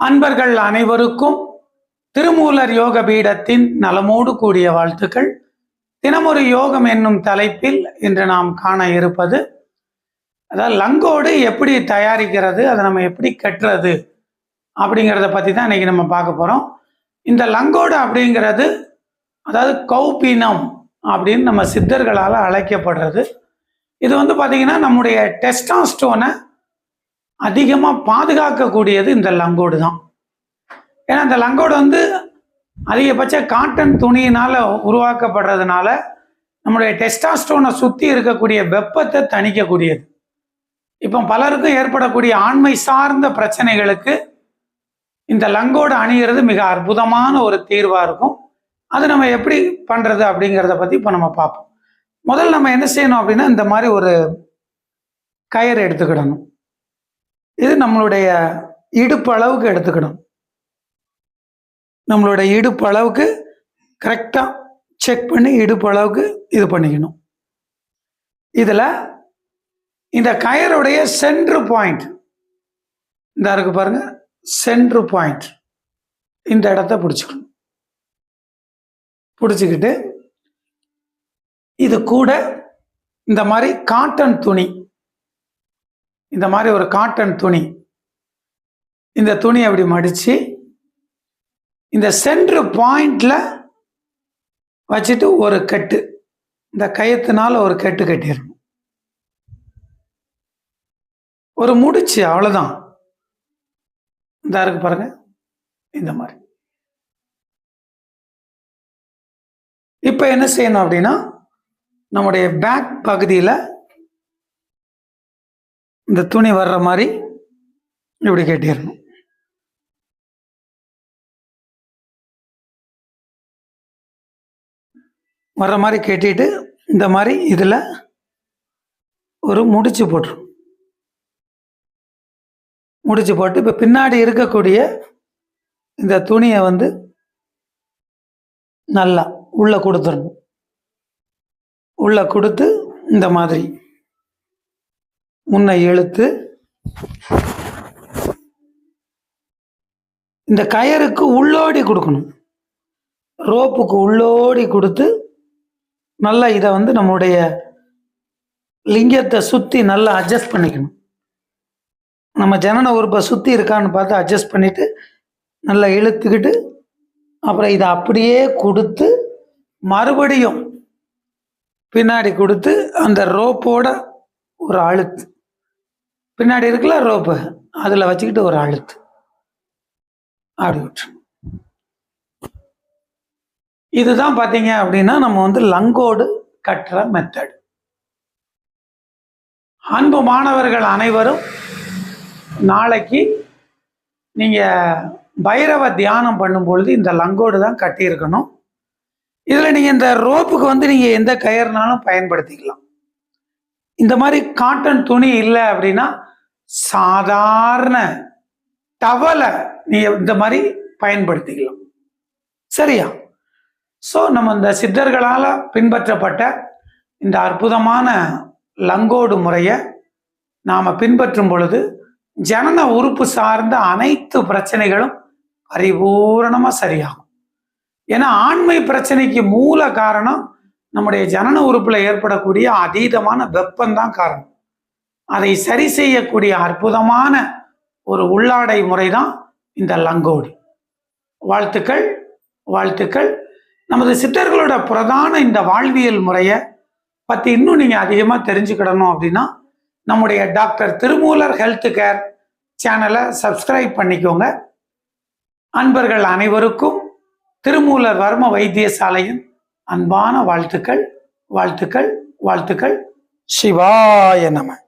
அன்பர்கள் அனைவருக்கும் திருமூலர் யோக பீடத்தின் நலமோடு கூடிய வாழ்த்துக்கள். தினமொரு யோகம் என்னும் தலைப்பில் இன்று நாம் காண இருப்பது அதாவது லங்கோடு எப்படி தயாரிக்கிறது அதை நம்ம எப்படி கட்டுறது அப்படிங்கிறத பற்றி தான் இன்னைக்கு நம்ம பார்க்க போகிறோம் இந்த லங்கோடு அப்படிங்கிறது அதாவது கௌபீனம் அப்படின்னு நம்ம சித்தர்களால் அழைக்கப்படுறது. இது வந்து பார்த்திங்கன்னா நம்முடைய டெஸ்டாஸ்டோனை அதிகமாக பாதுகாக்கக்கூடியது இந்த லங்கோடு தான். ஏன்னா இந்த லங்கோடு வந்து அதிகபட்ச காட்டன் துணியினால் உருவாக்கப்படுறதுனால நம்முடைய டெஸ்டாஸ்டோனை சுற்றி இருக்கக்கூடிய வெப்பத்தை தணிக்கக்கூடியது. இப்போ பலருக்கும் ஏற்படக்கூடிய ஆண்மை சார்ந்த பிரச்சனைகளுக்கு இந்த லங்கோடு அணிகிறது மிக அற்புதமான ஒரு தீர்வாக இருக்கும். அது நம்ம எப்படி பண்ணுறது அப்படிங்கிறத பற்றி இப்போ நம்ம பார்ப்போம். முதல்ல நம்ம என்ன செய்யணும் அப்படின்னா இந்த மாதிரி ஒரு கயிறு எடுத்துக்கிடணும். இது நம்மளுடைய இடுப்பு அளவுக்கு எடுத்துக்கணும். நம்மளுடைய இடுப்பு அளவுக்கு கரெக்டாக செக் பண்ணி இடுப்பு அளவுக்கு இது பண்ணிக்கணும். இதில் இந்த கயருடைய சென்ட்ரு பாயிண்ட் இந்த இருக்கு பாருங்க சென்ட்ரு பாயிண்ட் இந்த இடத்த பிடிச்சிக்கணும். பிடிச்சிக்கிட்டு இது கூட இந்த மாதிரி காட்டன் துணி இந்த மாதிரி ஒரு காட்டன் துணி. இந்த துணி அப்படி மடித்து இந்த சென்ட்ரு பாயிண்டில் வச்சுட்டு ஒரு கட்டு. இந்த கயத்தினால் ஒரு கட்டு கட்டிடணும். ஒரு முடிச்சு அவ்வளோதான் இந்த இருக்கு பாருங்க. இந்த மாதிரி. இப்போ என்ன செய்யணும் அப்படின்னா நம்முடைய பேக் பகுதியில் இந்த துணி வர்ற மாதிரி இப்படி கட்டிடணும். வர்ற மாதிரி கட்டிட்டு இந்த மாதிரி இதில் ஒரு முடிச்சு போட்டுரும். முடிச்சு போட்டு இப்போ பின்னாடி இருக்கக்கூடிய இந்த துணியை வந்து நல்லா உள்ளே கொடுத்துடணும். உள்ளே கொடுத்து இந்த மாதிரி. முன்னை இழுத்து இந்த கயருக்கு உள்ளோடி கொடுக்கணும். ரோப்புக்கு உள்ளோடி கொடுத்து நல்லா இதை வந்து நம்முடைய லிங்கத்தை சுற்றி நல்லா அட்ஜஸ்ட் பண்ணிக்கணும். நம்ம ஜனன உறுப்பை சுற்றி இருக்கான்னு பார்த்து அட்ஜஸ்ட் பண்ணிவிட்டு நல்லா இழுத்துக்கிட்டு அப்புறம் இதை அப்படியே கொடுத்து மறுபடியும் பின்னாடி கொடுத்து அந்த ரோப்போட ஒரு அழுத்து பின்னாடி இருக்குல்ல ரோப்பு அதில் வச்சுக்கிட்டு ஒரு அழுத்து. அப்படி விட்டு இதுதான் பார்த்தீங்க அப்படின்னா நம்ம வந்து லங்கோடு கட்டுற மெத்தட் அன்பு மாணவர்கள் அனைவரும் நாளைக்கு நீங்கள் பைரவ தியானம் பண்ணும் பொழுது இந்த லங்கோடு தான் கட்டியிருக்கணும். இதில் நீங்கள் இந்த ரோப்புக்கு வந்து நீங்கள் எந்த கயிறுனாலும் பயன்படுத்திக்கலாம். இந்த மாதிரி காட்டன் துணி இல்லை அப்படின்னா சாதாரண டவலை நீ இந்த மாதிரி பயன்படுத்திக்கலாம். சரியா? ஸோ நம்ம இந்த சித்தர்களால் பின்பற்றப்பட்ட இந்த அற்புதமான லங்கோடு முறையை நாம் பின்பற்றும் பொழுது ஜனன உறுப்பு சார்ந்த அனைத்து பிரச்சனைகளும் பரிபூரணமாக சரியாகும். ஏன்னா ஆண்மை பிரச்சனைக்கு மூல காரணம் நம்முடைய ஜனன உறுப்பில் ஏற்படக்கூடிய அதீதமான வெப்பம்தான் காரணம். அதை சரி செய்யக்கூடிய அற்புதமான ஒரு உள்ளாடை முறை தான் இந்த லங்கோடு. வாழ்த்துக்கள் வாழ்த்துக்கள். நமது சித்தர்களோட பிரதான இந்த வாழ்வியல் முறையை பற்றி இன்னும் நீங்கள் அதிகமாக தெரிஞ்சுக்கிடணும் அப்படின்னா நம்முடைய டாக்டர் திருமூலர் ஹெல்த் கேர் சேனலை சப்ஸ்கிரைப் பண்ணிக்கோங்க. அன்பர்கள் அனைவருக்கும் திருமூலர் வர்ம வைத்தியசாலையின் அன்பான வாழ்த்துக்கள் வாழ்த்துக்கள் வாழ்த்துக்கள். சிவாய நம.